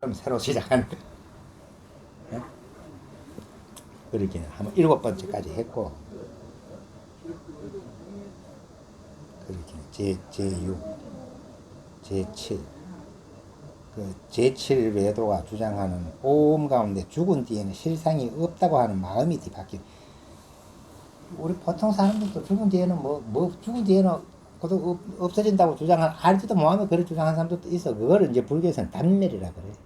그럼 새로 시작하는. 예? 그렇게 한번 일곱 번째까지 했고 그렇게 제 제6 제7 그 제7 외도가 주장하는 오음 가운데 죽은 뒤에는 실상이 없다고 하는 마음이 뒤바뀐 우리 보통 사람들도 죽은 뒤에는 뭐, 뭐 죽은 뒤에는 그것도 없- 없어진다고 주장한 알지도 못하면 그렇게 주장하는 사람들도 있어 그거를 이제 불교에서는 단멸이라 그래 네.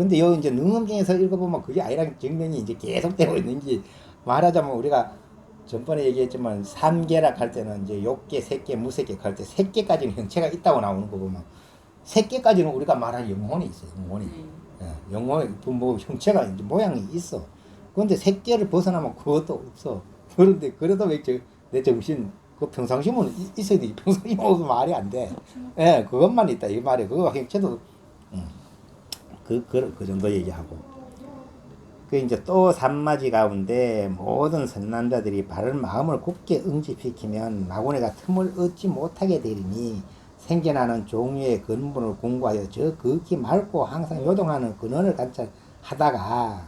근데 요 이제 능엄경에서 읽어보면 그게 아니라 증명이 이제 계속되고 있는 게 말하자면 우리가 전번에 얘기했지만 삼계락 할 때는 이제 욕계, 색계, 무색계 할때 색계까지는 형체가 있다고 나오는 거 보면 색계까지는 우리가 말하는 영혼이 있어 요 영혼이. 네. 예, 영혼이 뭐 형체가 이제 모양이 있어. 그런데 색계를 벗어나면 그것도 없어. 그런데 그래도 왜내 정신 그 평상심은 이- 있어야 돼. 평상심 없으면 말이 안 돼. 예, 그것만 있다. 이 말이 그거 형체도 음. 그, 그, 그 정도 얘기하고. 그 이제 또 산마지 가운데 모든 선남자들이 바른 마음을 굳게 응집시키면 마구네가 틈을 얻지 못하게 되리니 생겨나는 종류의 근본을 공부하여 저 극히 맑고 항상 요동하는 근원을 관찰하다가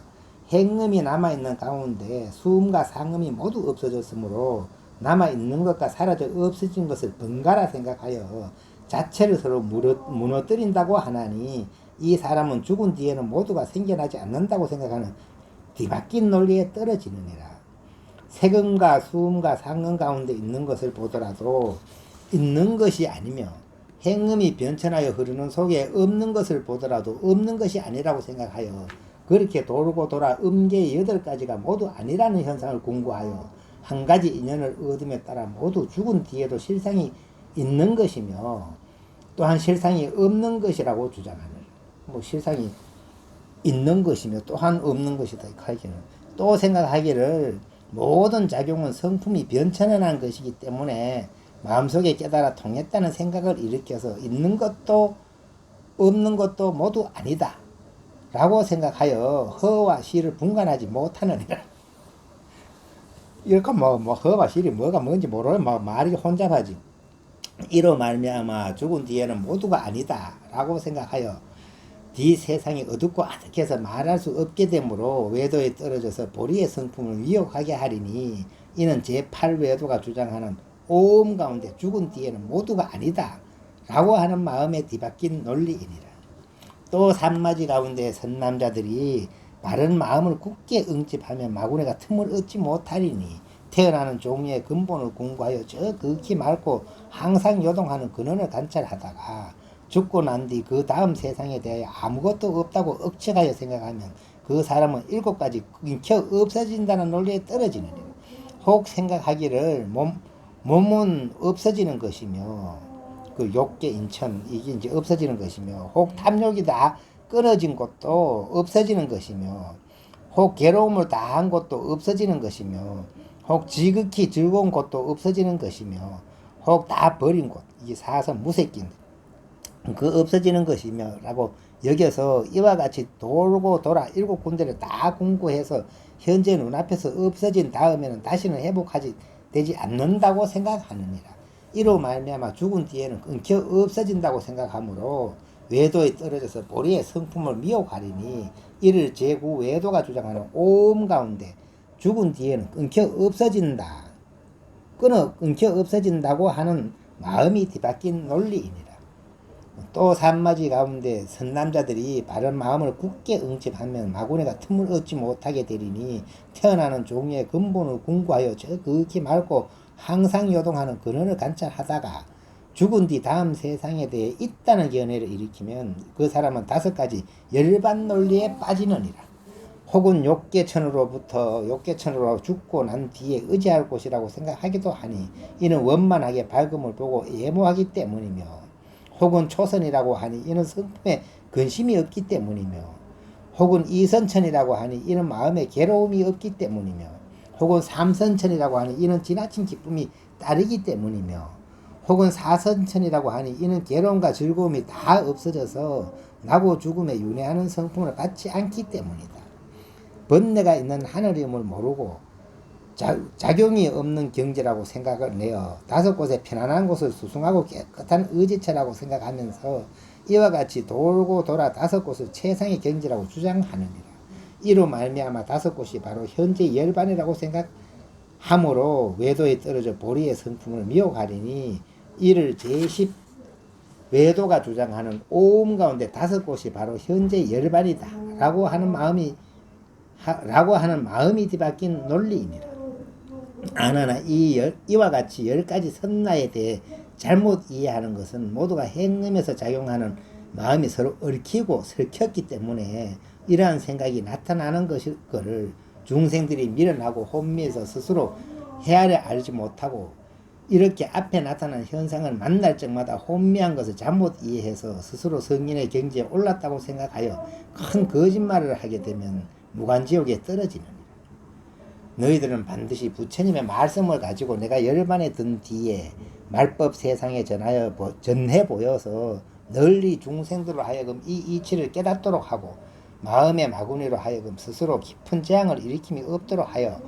행음이 남아있는 가운데 수음과 상음이 모두 없어졌으므로 남아있는 것과 사라져 없어진 것을 번갈아 생각하여 자체를 서로 무너, 무너뜨린다고 하나니 이 사람은 죽은 뒤에는 모두가 생겨나지 않는다고 생각하는 뒤바뀐 논리에 떨어지느니라. 세금과 수음과 상음 가운데 있는 것을 보더라도 있는 것이 아니며 행음이 변천하여 흐르는 속에 없는 것을 보더라도 없는 것이 아니라고 생각하여 그렇게 돌고 돌아 음계의 여덟 가지가 모두 아니라는 현상을 공부하여 한 가지 인연을 얻음에 따라 모두 죽은 뒤에도 실상이 있는 것이며 또한 실상이 없는 것이라고 주장하는 뭐 실상이 있는 것이며 또한 없는 것이다 하기는. 또 생각하기를 모든 작용은 성품이 변천한 것이기 때문에 마음속에 깨달아 통했다는 생각을 일으켜서 있는 것도 없는 것도 모두 아니다 라고 생각하여 허와 실을 분간하지 못하느니라. 이렇게 뭐, 뭐 허와 실이 뭐가 뭔지 모르면 뭐 말이 혼잡하지. 이로 말미암아 죽은 뒤에는 모두가 아니다 라고 생각하여 뒤 세상이 어둡고 아득해서 말할 수 없게 되므로 외도에 떨어져서 보리의 성품을 미혹하게 하리니 이는 제8외도가 주장하는 오음 가운데 죽은 뒤에는 모두가 아니다 라고 하는 마음에 뒤바뀐 논리이니라. 또 산마지 가운데 선남자들이 바른 마음을 굳게 응집하면 마구네가 틈을 얻지 못하리니 태어나는 종류의 근본을 공부하여 저 극히 맑고 항상 요동하는 근원을 관찰하다가 죽고 난 뒤 그 다음 세상에 대하여 아무것도 없다고 억측하여 생각하면 그 사람은 일곱 가지 끊겨 없어진다는 논리에 떨어지느니라. 혹 생각하기를 몸, 몸은 없어지는 것이며 그 욕계 인천 이게 이제 없어지는 것이며 혹 탐욕이 다 끊어진 것도 없어지는 것이며 혹 괴로움을 다한 것도 없어지는 것이며 혹 지극히 즐거운 것도 없어지는 것이며 혹 다 버린 것 이게 사선 무색인데 그 없어지는 것이며 라고 여겨서 이와 같이 돌고 돌아 일곱 군데를 다 공부해서 현재 눈앞에서 없어진 다음에는 다시는 회복하지 되지 않는다고 생각하느니라. 이로 말미암아 죽은 뒤에는 끊겨 없어진다고 생각하므로 외도에 떨어져서 보리의 성품을 미혹하리니 이를 제구 외도가 주장하는 오음 가운데 죽은 뒤에는 끊겨 없어진다. 끊어 끊겨 없어진다고 하는 마음이 뒤바뀐 논리이니라. 또 산마지 가운데 선남자들이 바른 마음을 굳게 응집하면 마구네가 틈을 얻지 못하게 되리니 태어나는 종의 근본을 공부하여 저 극히 맑고 항상 요동하는 근원을 관찰하다가 죽은 뒤 다음 세상에 대해 있다는 견해를 일으키면 그 사람은 다섯 가지 열반 논리에 빠지느니라. 혹은 욕계천으로부터 욕계천으로 죽고 난 뒤에 의지할 곳이라고 생각하기도 하니 이는 원만하게 밝음을 보고 예모하기 때문이며 혹은 초선이라고 하니 이는 성품에 근심이 없기 때문이며 혹은 이선천이라고 하니 이는 마음에 괴로움이 없기 때문이며 혹은 삼선천이라고 하니 이는 지나친 기쁨이 따르기 때문이며 혹은 사선천이라고 하니 이는 괴로움과 즐거움이 다 없어져서 나고 죽음에 윤회하는 성품을 갖지 않기 때문이다. 번뇌가 있는 하늘임을 모르고 자, 작용이 없는 경지라고 생각을 내어 다섯 곳에 편안한 곳을 수승하고 깨끗한 의지처라고 생각하면서 이와 같이 돌고 돌아 다섯 곳을 최상의 경지라고 주장하느니라. 이로 말미암아 다섯 곳이 바로 현재 열반이라고 생각하므로 외도에 떨어져 보리의 성품을 미혹하리니 이를 제10 외도가 주장하는 오음 가운데 다섯 곳이 바로 현재 열반이다 라고 하는 마음이 하, 라고 하는 마음이 뒤바뀐 논리이니라. 아나나 이 열, 이와 같이 열 가지 선나에 대해 잘못 이해하는 것은 모두가 행음에서 작용하는 마음이 서로 얽히고 설켰기 때문에 이러한 생각이 나타나는 것일 거를 중생들이 밀어나고 혼미해서 스스로 헤아려 알지 못하고 이렇게 앞에 나타난 현상을 만날 적마다 혼미한 것을 잘못 이해해서 스스로 성인의 경지에 올랐다고 생각하여 큰 거짓말을 하게 되면 무간지옥에 떨어지는 너희들은 반드시 부처님의 말씀을 가지고 내가 열반에 든 뒤에 말법 세상에 전하여 보- 전해 보여서 널리 중생들로 하여금 이 이치를 깨닫도록 하고 마음의 마구니로 하여금 스스로 깊은 재앙을 일으킴이 없도록 하여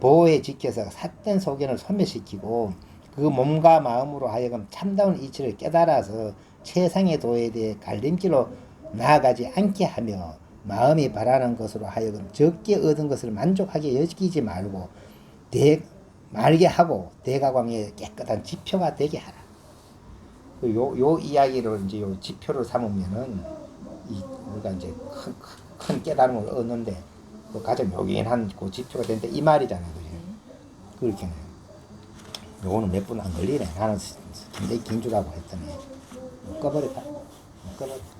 보호해 지켜서 삿된 소견을 소멸시키고 그 몸과 마음으로 하여금 참다운 이치를 깨달아서 최상의 도에 대해 갈림길로 나아가지 않게 하며 마음이 바라는 것으로 하여금 적게 얻은 것을 만족하게 여기지 말고 대, 말게 하고 대가광의 깨끗한 지표가 되게 하라. 그 요, 요 이야기를 이제 요 지표를 삼으면은 이 우리가 이제 큰, 큰, 큰 깨달음을 얻는데 그 가장 요긴한 그 지표가 되는데 이 말이잖아요. 그렇게 요거는 몇 분 안 걸리네. 나는 굉장히 긴줄 알고 했더니 꺼버렸다. 꺼버렸다.